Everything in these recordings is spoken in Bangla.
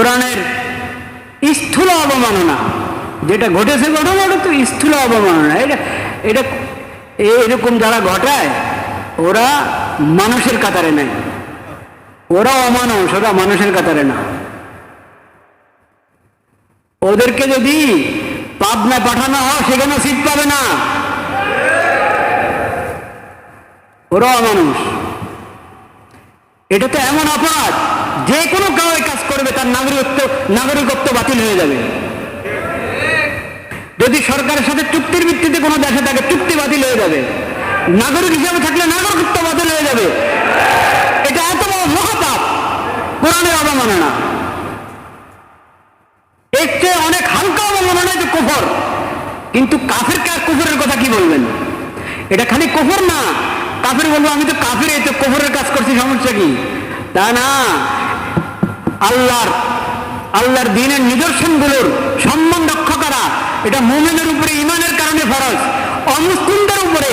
কোরআনের স্থূল অবমাননা, যেটা ঘটেছে ঘটনা, ওটা তো স্থূল অবমাননা। এটা এটা, এরকম যারা ঘটায়, ওরা মানুষের কাতারে নেয়। ওরা অমানুষ, ওরা মানুষের কাতারে না। ওদেরকে যদি পাবনায় পাঠানো হয়, সেখানে সিট পাবে না। ওরা অমানুষ। এটা তো এমন অপরাধ, যে কোনো কাউ এই কাজ করবে তার নাগরিকত্ব নাগরিকত্ব বাতিল হয়ে যাবে। যদি সরকারের সাথে চুক্তির ভিত্তিতে কোনো দেশে থাকে, চুক্তি বাতিল হয়ে যাবে। নাগরিক হিসাবে থাকলে নাগরিকত্ব বাতিল হয়ে যাবে। এটা এত বড় মহাপাপ। কোরআনের অবমাননা। এর চেয়ে অনেক হালকা অবমাননা যে কুফর। কিন্তু কাফের কুফরের কথা কি বলবেন? এটা খালি কুফর না। কাফের বলব, আমি তো কাফের এই তো কুফরের কাজ করছি, সমস্যা কি? তা না। আল্লাহর আল্লাহর দিনের নিদর্শনগুলোর সম্মান রক্ষা করা, এটা মোমেনের উপরে ইমানের কারণে ফরজ। অমুসলিমদের উপরে,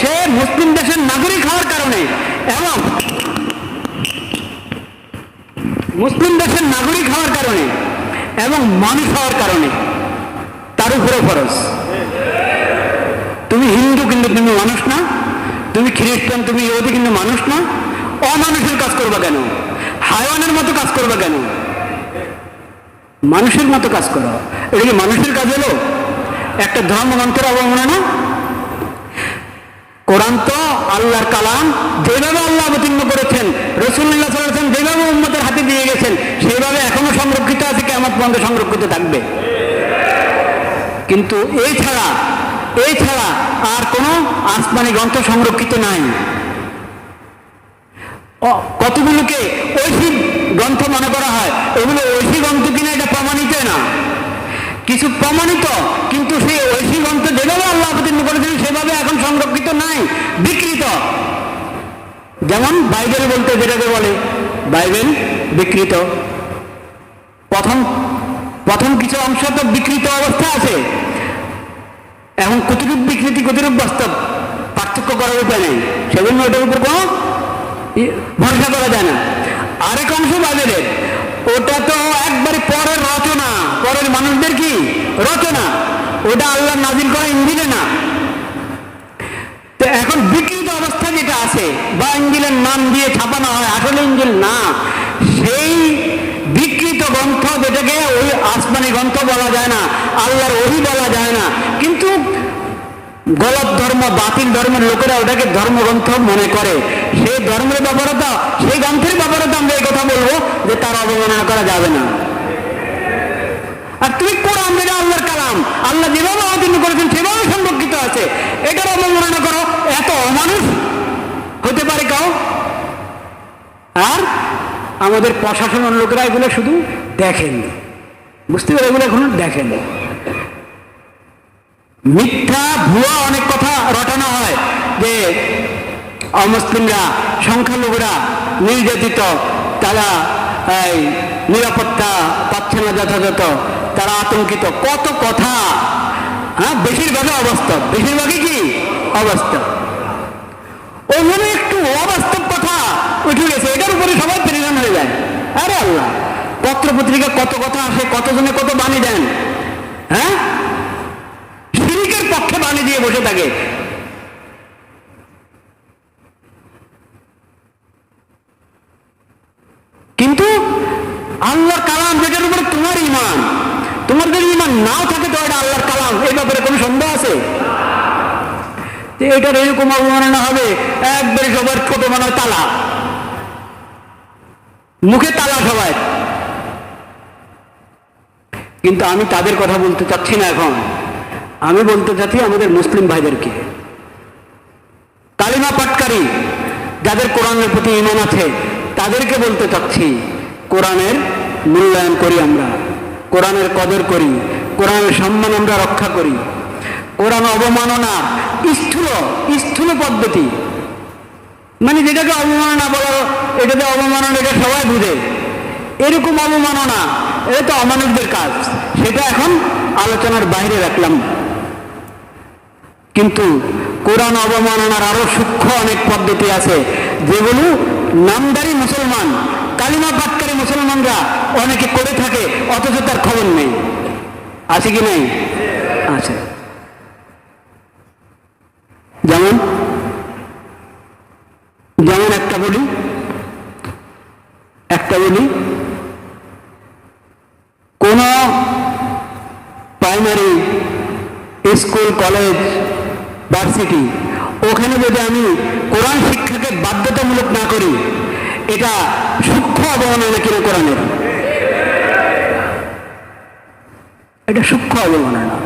সে মুসলিম দেশের নাগরিক হওয়ার কারণে। এবং মুসলিম দেশের নাগরিক হওয়ার কারণে এবং মানুষ হওয়ার কারণে, তার উপরে ফরজ। তুমি হিন্দু কিন্তু তুমি মানুষ না, তুমি খ্রিস্টান, তুমি ইহুদি কিন্তু মানুষ না, অমানুষের কাজ করবা কেন? হায়ওয়ানের মতো কাজ করবা কেন? মানুষের মতো কাজ করো। এটা কি মানুষের কাজ হলো? একটা ধর্মগ্রন্থের অবমাননা? না কোরআন তো আল্লাহর কালাম। যেভাবে আল্লাহ অবতীর্ণ করেছেন রসুল্লাহ সাল্লাম যেভাবে উম্মতের হাতে দিয়ে গেছেন, সেইভাবে এখনও সংরক্ষিত আছে কেমন পর্যন্ত সংরক্ষিত থাকবে। কিন্তু এই ছাড়া এই ছাড়া আর কোনো আসমানি গ্রন্থ সংরক্ষিত নাই। কতগুলোকে ঐশী গ্রন্থ মনে করা হয়? এগুলো ঐশী গ্রন্থ কিনা এটা প্রমাণিত না। কিছু প্রমাণিত, কিন্তু সেই ঐশী গ্রন্থ যেভাবে আল্লাহ অবতীর্ণ করেছেন সেভাবে এখন সংরক্ষিত নাই, বিকৃত। যেমন বাইবেল বলতে যেটাকে বলে, বাইবেল বিকৃত। প্রথম প্রথম কিছু অংশ তো বিকৃত অবস্থা আছে। এখন কতটুকু বিকৃতি, কতটুকু বাস্তব? পার্থক্য করার উপায় নেই। সেজন্য ওটার উপর কোনো ভরসা করা যায় না। আরেক অংশ বাইবেলের ওটা তো একবারে পরের রচনা। পরের মানুষদের কি? রচনা। ওটা আল্লাহ নাজিল করা ইঞ্জিনে না। এখন বিকৃত অবস্থা যেটা আছে, বা ইঞ্জিলের নাম দিয়ে ছাপানো হয়, আসলে ইঞ্জিল না। সেই বিকৃত গ্রন্থ যেটাকে ওই আসমানি গ্রন্থ বলা যায় না, আল্লাহর ওহি বলা যায় না। গলত ধর্ম, বাতিল ধর্মের লোকেরা ওটাকে ধর্মগ্রন্থ মনে করে। সেই ধর্মের ব্যাপারে তো সেই গ্রন্থের ব্যাপারে তো আমরা এই কথা বলব যে তার অবমাননা করা যাবে না। আর তুমি কোরআন যেটা আল্লাহর কালাম, আল্লাহ যেভাবে অবতীর্ণ করেছেন, সেভাবে সংরক্ষিত আছে। এটার অবমাননা করো, এত অমানুষ হতে পারে কাউ আর আমাদের প্রশাসনের লোকেরা এগুলো শুধু দেখেন বুঝতে পারে এগুলো এখন দেখেন মিথ্যা, ভুয়া অনেক কথা রটানো হয় যে অমুসলিমরা, সংখ্যালঘুরা নির্যাতিত, তারা নিরাপত্তা পাচ্ছে না যথাযথ, তারা আতঙ্কিত। কত কথা হ্যাঁ? বেশিরভাগই অবাস্তব। বেশিরভাগই কি? অবাস্তব। ওইভাবে একটু অবাস্তব কথা উঠে গেছে। এটার উপরে সবাই প্রেরণ হয়ে যায়। আরে আল্লাহ পত্র পত্রিকা কত কথা আসে, কতজনে কত বাণী দেন হ্যাঁ? বাণী দিয়ে বসে থাকে। কিন্তু আল্লাহর কালাম যেটার উপরে তোমার ইমান তোমার যদি ইমান নাও থাকে, তো এটা আল্লাহর কালাম। এই ব্যাপারে কোনো সন্দেহ আছে? এটার এরকম অবমাননা হবে, একবারে সবার ছোট মনে তালা। মুখে তালা সবাই। কিন্তু আমি তাদের কথা বলতে চাচ্ছি না এখন। আমি বলতে চাচ্ছি আমাদের মুসলিম ভাইদেরকে। কালিমা পাটকারী যাদের কোরআনের প্রতি ইমান আছে, তাদেরকে বলতে চাচ্ছি, কোরআনের মূল্যায়ন করি আমরা, কোরআনের কদর করি, কোরআনের সম্মান আমরা রক্ষা করি। কোরআন অবমাননা স্থূল স্থূল পদ্ধতি। মানে যেটাকে অবমাননা বলা, এটাতে অবমাননা এটা সবাই বুঝে। এরকম অবমাননা, এটা তো অমানুষদের কাজ। সেটা এখন আলোচনার বাইরে রাখলাম। কিন্তু কোরআন অবমাননার আরও সূক্ষ্ম অনেক পদ্ধতি আছে। যেগুলো নামদারি মুসলমান, কালিমা পাটকারী মুসলমানরা অনেকে করে থাকে, অথচ তার খবর নেই। আছে কি নেই? আছে। যেমন? যেমন একটা বলি একটা বলি, কোন প্রাইমারি স্কুল কলেজ ভার্সিটি ওখানে যদি আমি কোরআন শিক্ষাকে বাধ্যতামূলক না করি, এটা সূক্ষ্ম অবমাননা কিনা কোরআনের? এটা সূক্ষ্ম অবমাননা।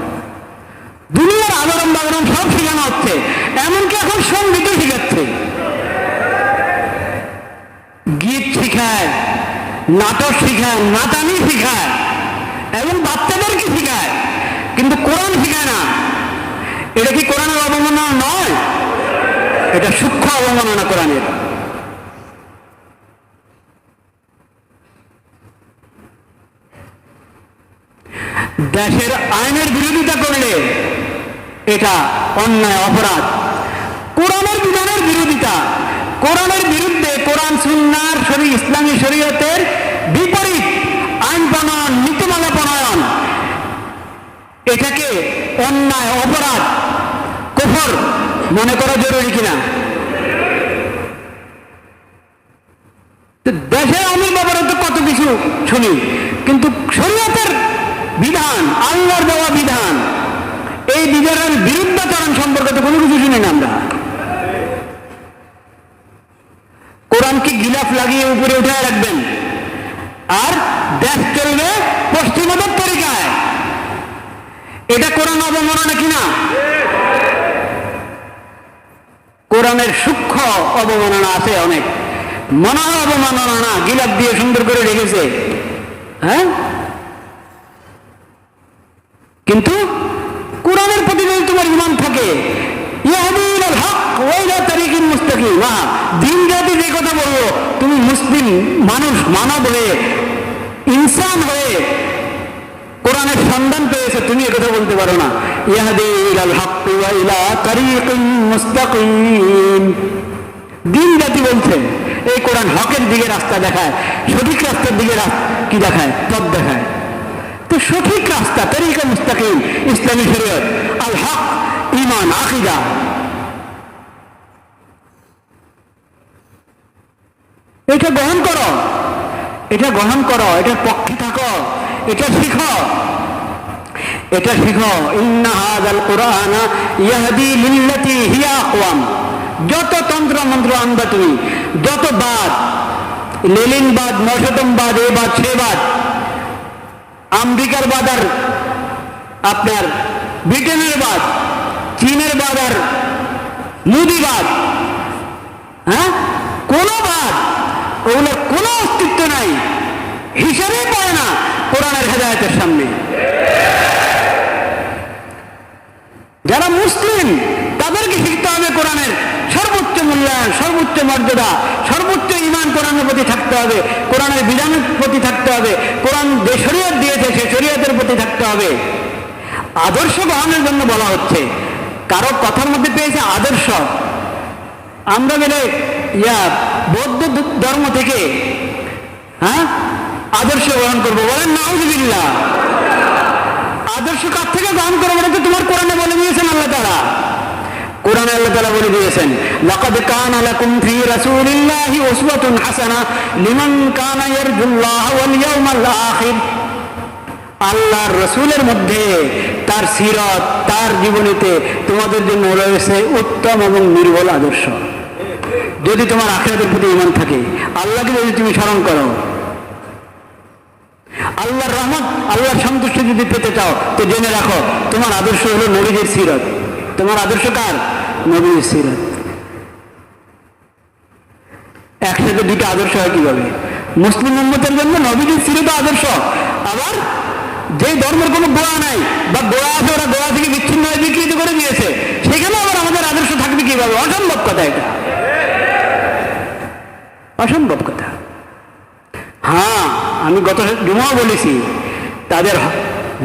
দুনিয়ার আবরণ বাগরণ সব শেখানো হচ্ছে, এমনকি এখন সঙ্গীতও শেখাচ্ছে। গীত শিখায়, নাটক শিখায় নাচানি শিখায়, এবং বাচ্চাদেরকে শিখায়, কিন্তু কোরআন শিখায় না। এটা কি কোরআনের অবমাননা? নয়। এটা সূক্ষ্ম অবমাননা কোরআনের। দেশের আইনের বিরোধিতা করলে এটা অন্যায়, অপরাধ। কোরআনের বিধানের বিরোধিতা। কোরআনের বিরুদ্ধে কোরআন, সুন্নার, শরী, ইসলামী শরীয়তের বিপরীত আইন প্রণয়ন, নীতিমালা প্রণয়ন। এটাকে অন্যায়, অপরাধ কুফর মনে করা জরুরি কিনা? দেশের আমির ব্যাপারে তো কত কিছু শুনি, কিন্তু শরীয়তের বিধান, আল্লাহর দেওয়া বিধান, এই বিধানের বিরুদ্ধাচরণ সম্পর্কে তো কোনো কিছু শুনি না আমরা। কোরআনকে গিলাফ লাগিয়ে উপরে উঠে রাখবেন। আর দেশ চলবে পশ্চিমদের তরিকায়। এটা কোরআন অবমাননা কিনা? কোরআনের সূক্ষ্ম অবমাননা আছে অনেক। মনার অবমাননা গিলাপ দিয়ে সুন্দর করে রেখেছে। হ্যাঁ? কিন্তু কোরআনের প্রতি যদি তোমার ইমান থাকে দিন জাতি যে কথা বলব তুমি মুসলিম মানুষ মানব হয়ে, ইনসান হয়ে কোরআনের সন্ধান পেয়েছে, তুমি কথা বলতে পারো না। ইয়াহদিল আল হক ওয়াইলা তারিকিন মুস্তাকিম। দিন জাতি বলছে, এই কোরআন হকের দিকে রাস্তা দেখায়, সঠিক রাস্তার দিকে কি দেখায়? পথ দেখায়। তো সঠিক রাস্তা, তরিকা মুস্তাকিম, ইসলামী শরীয়ত, আল হক ইমান আকিদা। এটা গ্রহণ করো। এটা গ্রহণ করো এটার পক্ষে থাকো, এটা শিখো। এটা শিখো। ইন্না হাযাল কুরআন ইয়াহদি লিল্লাতি হিয়া আকওয়াম যত তন্ত্র মন্ত্র আনবা তুমি, যত বাদ লেলিনবাদ মশতমবাদ এ বাদ, সে বাদ, আমেরিকার বাদ আপনার ব্রিটেনের বাদ, চীনের বাদ আর মুদিবাদ হ্যাঁ? কোনো বাদ ওগুলোর কোনো অস্তিত্ব নাই। হিসাবেই পড়ে না কোরআনের হেদায়তের সামনে। যারা মুসলিম, তাদেরকে শিখতে হবে কোরআনের সর্বোচ্চ মূল্যায়ন, সর্বোচ্চ মর্যাদা, সর্বোচ্চ ইমান কোরআনের প্রতি থাকতে হবে, কোরআনের বিধানের প্রতি থাকতে হবে, কোরআন যে শরীয়ত দিয়েছে, সে শরীয়তের প্রতি থাকতে হবে। আদর্শ গ্রহণের জন্য বলা হচ্ছে, কারও কথার মধ্যে পেয়েছে আদর্শ। আমরা গেলে ইয়া বৌদ্ধ ধর্ম থেকে হ্যাঁ আদর্শ গ্রহণ করব। বলেন, নাউজুবিল্লাহ। আদর্শ কার থেকে গ্রহণ করব এটা তো তোমার কোরআনে বলে দিয়েছেন আল্লাহ তারা কোরআনে আল্লাহ তারা বলে দিয়েছেন, লাকাদ কানা লাকুম ফি রাসূলিল্লাহি উসওয়াতুন হাসানাহ লিমান কানা ইয়ারজুল্লাহ ওয়াল ইয়াউমাল আখির। আল্লাহর রসুলের মধ্যে তার সিরত, তার জীবনীতে তোমাদের জন্য রয়েছে উত্তম এবং নির্বল আদর্শ। যদি তোমার আখেরাতের প্রতি ইমান থাকে, আল্লাহকে যদি তুমি স্মরণ করো আল্লাহর রহমত, আল্লাহর সন্তুষ্টি যদি পেতে চাও, তো জেনে রাখো, তোমার আদর্শ হলো নবীদের সিরত। তোমার আদর্শ কার? নবীর সিরত। একসাথে দুটো আদর্শ হয় কীভাবে? মুসলিম উন্মতের জন্য নবীদের সিরত আদর্শ। আবার যে ধর্মের কোনো গোড়া নাই, বা গোড়া আছে, ওরা গোড়া থেকে বিচ্ছিন্ন হয়ে বিকৃত করে দিয়েছে, সেখানে আবার আমাদের আদর্শ থাকবে কীভাবে? অসম্ভব কথা এটা। অসম্ভব কথা। হ্যাঁ আমি গত জুমাও বলেছি, তাদের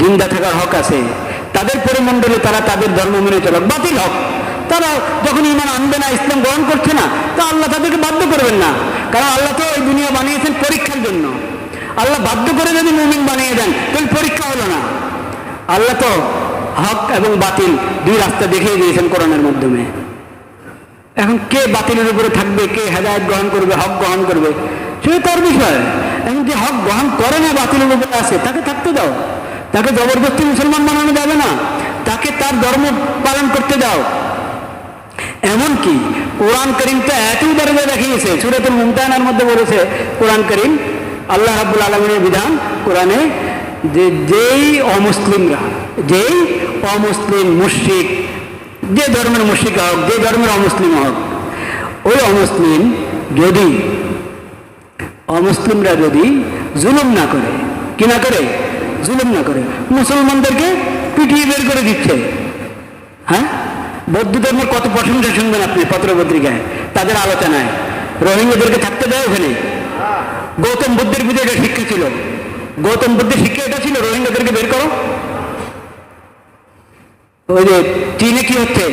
জিন্দা থাকার হক আছে। তাদের পরিমণ্ডলে তারা তাদের ধর্ম মেনে চলে বাতিল হক। তারা যখন ইমান আনবে না, ইসলাম গ্রহণ করছে না, তা আল্লাহ তাদেরকে বাধ্য করবেন না। কারণ আল্লাহ তো এই দুনিয়া বানিয়েছেন পরীক্ষার জন্য। আল্লাহ বাধ্য করে যদি মুমিন বানিয়ে দেন, তাহলে পরীক্ষা হলো না। আল্লাহ তো হক এবং বাতিল দুই রাস্তা দেখিয়ে দিয়েছেন কোরআনের মাধ্যমে। এখন কে বাতিলের উপরে থাকবে, কে হেদায়ত গ্রহণ করবে, হক গ্রহণ করবে? সেটা তার বিষয়। যে হক গ্রহণ করে না, বাতিলের উপরে আছে তাকে থাকতে দাও। তাকে জবরদস্তি মুসলমান বানানো যাবে না। তাকে তার ধর্ম পালন করতে দাও। এমনকি কোরআন করিম তো এত দরজা দেখিয়েছে। সুরাতুল মুমতানার মধ্যে বলেছে, কোরআন করিম আল্লাহ রাবুল আলমিনের বিধান। কোরআনে যে যেই অমুসলিমরা, যেই অমুসলিম মুশ্রিক, যে ধর্মের মুশ্রিক হোক, যে ধর্মের অমুসলিম হোক, ওই অমুসলিম যদি অমুসলিমরা যদি জুলুম না করে, কি না করে? জুলুম না করে। মুসলমানদেরকে পিটিয়ে বের করে দিচ্ছে। হ্যাঁ? বৌদ্ধ ধর্মের কত প্রশংসা শুনবেন আপনি পত্র পত্রিকায় তাদের আলোচনায়। রোহিঙ্গাদেরকে থাকতে দেয় ওখানে। গৌতম বুদ্ধের ভিতরে এটা শিক্ষা ছিল। গৌতম বুদ্ধের শিক্ষা এটা ছিল, রোহিঙ্গাদেরকে বের করো। ওই যে চীনে কি হচ্ছে?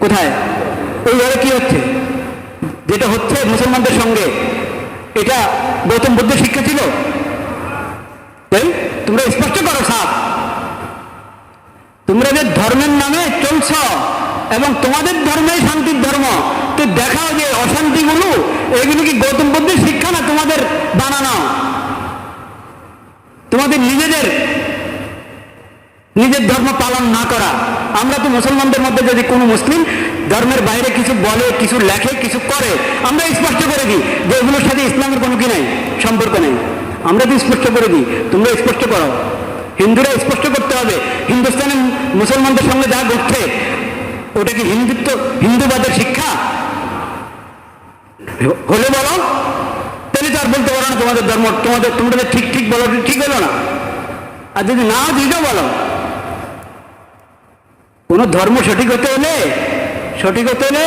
কোথায়? ওইভাবে কি হচ্ছে? যেটা হচ্ছে মুসলমানদের সঙ্গে। এটা গৌতম বুদ্ধের শিক্ষা ছিল? তাই? তোমরা স্পষ্ট করো, সাপ। তোমরা যে ধর্মের নামে চলছ এবং তোমাদের ধর্মে শান্তির ধর্ম, তো দেখাও যে অশান্তিগুলো, এগুলো কি গৌতম বুদ্ধের শিক্ষা না তোমাদের বানানো? তোমাদের নিজেদের, নিজের ধর্ম পালন না করা। আমরা তো মুসলমানদের মধ্যে যদি কোনো মুসলিম ধর্মের বাইরে কিছু বলে, কিছু লেখে, কিছু করে, আমরা স্পষ্ট করে দিই যে এগুলোর সাথে ইসলামের কোনো কি নাই, সম্পর্ক নেই। আমরা তো স্পষ্ট করে দিই, তোমরা স্পষ্ট করো। হিন্দুরা স্পষ্ট করতে হবে। হিন্দুস্তানের মুসলমানদের সঙ্গে যা ঘটছে, ওটা কি হিন্দুত্ব, হিন্দুবাদের শিক্ষা? হলে বলো। তাহলে তো আর বলতে পারো না তোমাদের ধর্ম, তোমাদের, তোমরা ঠিক ঠিক বলো, ঠিক হলো না। আর যদি না দিও বলো, কোনো ধর্ম সঠিক হতে হলে সঠিক হতে হলে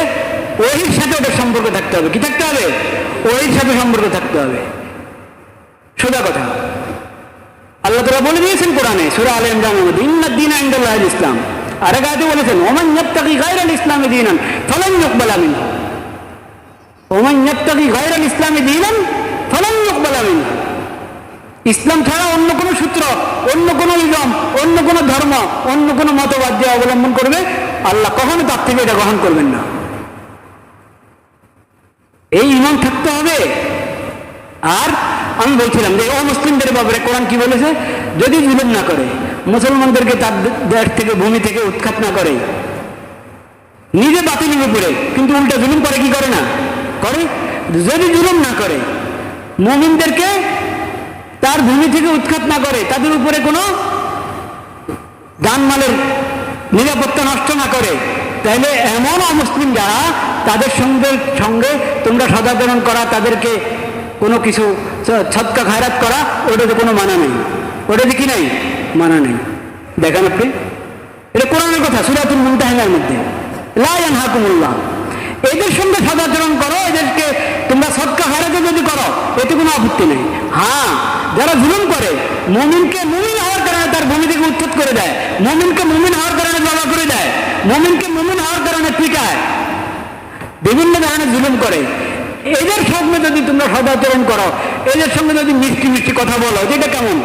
ওহির সাথে ওদের সম্পর্ক থাকতে হবে। কি থাকতে হবে? ওহির সাথে সম্পর্ক থাকতে হবে। সোজা কথা। আল্লাহ তালা বলে দিয়েছেন কোরআনে, সুরা আল ইমরানের মধ্যে ইন্না দিন আইন্দাল্লাহ ইসলাম। আরে গায়ে বলেছেন, ওমান ইয়াত্তাকি গায়রাল ইসলামী দিনান ফলান ইউকবাল মিনহু। ওমান ইয়াত্তাকি গায়রাল ইসলামী দিনান ফলান ইউকবাল মিনহু। ইসলাম ছাড়া অন্য কোনো সূত্র, অন্য কোনো ইজম অন্য কোনো ধর্ম, অন্য কোনো মতবাদ যে অবলম্বন করবে আল্লাহ কখনো তার থেকে এটা গ্রহণ করবেন না। এই ইমান থাকতে হবে। আর আমি বলছিলাম যে, ও মুসলিমদের ব্যাপারে কোরআন কি বলেছে? যদি জুলুম না করে, মুসলমানদেরকে তার দেশ থেকে, ভূমি থেকে উৎখাত না করে, নিজে বাতিলের উপরে কিন্তু উল্টা জুলুম করে কি করে না? করে? যদি জুলুম না করে, মুমিনদেরকে তার ভূমি থেকে উৎখাত না করে, তাদের উপরে কোনো জানমালের নিরাপত্তা নষ্ট না করে। তাহলে এমন অমুসলিম যারা, তাদের সঙ্গে সঙ্গে তোমরা সদাচরণ করা, তাদেরকে কোনো কিছু ছ- ছটকা খায়রাত করা, ওটাতে কোনো মানা নেই। ওটাতে কি নেই? মানা নেই। দেখেন আপনি। এটা কোরআনের কথা, সুরাতুল মুমতাহিনার মধ্যে। লায়ান হাকুমুল্লাহ এদের সঙ্গে সদাচরণ করো, এদেরকে তোমরা সৎকা হারাতে যদি করো, এতে কোনো আপত্তি নেই। হ্যাঁ যারা জুলুম করে, মমিনকে মুমিন তার ভূমি থেকে উচ্ছেদ করে দেয়। মমিনকে মুমিন হওয়ার কারণে জমা করে দেয়। মমিনকে মুমিন হওয়ার কারণে পিটায়। বিভিন্ন ধরনের জুলুম করে। এদের সঙ্গে যদি তোমরা সদাচরণ করো, এদের সঙ্গে যদি মিষ্টি মিষ্টি কথা বলো, যেটা কেমন?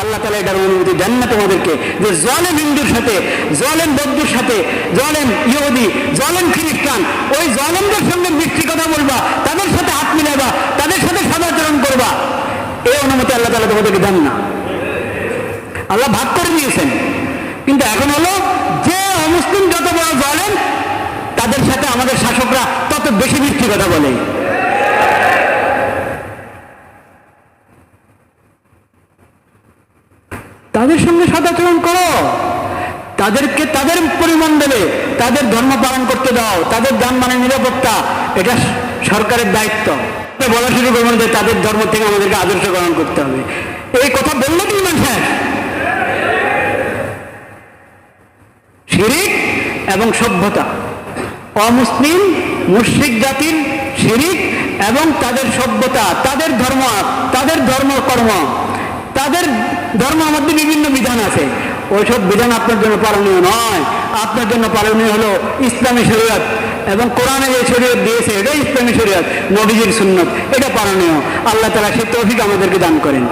আল্লাহ তালা এটার অনুমতি দেন না তোমাদেরকে। যে জলেম হিন্দুর সাথে, জলেম বৌদ্ধর সাথে, জলেম ইহুদি, জলেম খ্রিস্টান, ওই জলেমদের সঙ্গে মিষ্টি কথা বলবা, তাদের সাথে হাত মিলাবা, তাদের সাথে সদাচরণ করবা। এই অনুমতি আল্লাহ তালা তোমাদেরকে দেন না। আল্লাহ ভাগ করে দিয়েছেন। কিন্তু এখন হলো যে অমুসলিম যত বড় জলেন তাদের সাথে আমাদের শাসকরা তত বেশি মিষ্টি কথা বলে। তাদের সঙ্গে সদাচরণ করো। তাদেরকে তাদের পরিমণ্ডলে তাদের ধর্ম পালন করতে দাও, তাদের যানবাহনের নিরাপত্তা, এটা সরকারের দায়িত্ব। বলা শুরু করবেন যে তাদের ধর্ম থেকে আমাদেরকে আদর্শ গ্রহণ করতে হবে। এই কথা বললে কি মান শিরিক এবং সভ্যতা। অমুসলিম, মুশ্রিক জাতির শিরিক এবং তাদের সভ্যতা, তাদের ধর্ম, তাদের ধর্মকর্ম, তাদের ধর্ম মধ্যে বিভিন্ন বিধান আছে। ওইসব বিধান আপনার জন্য পালনীয় নয়। আপনার জন্য পালনীয় হলো ইসলামী শরীয়ত এবং কোরআনে যে শরীয়ত দিয়েছে, এটাই ইসলামী শরীয়ত, নবীজির সুন্নত, এটা পালনীয়। আল্লাহ তালা সে তৌফিক আমাদেরকে দান করেন।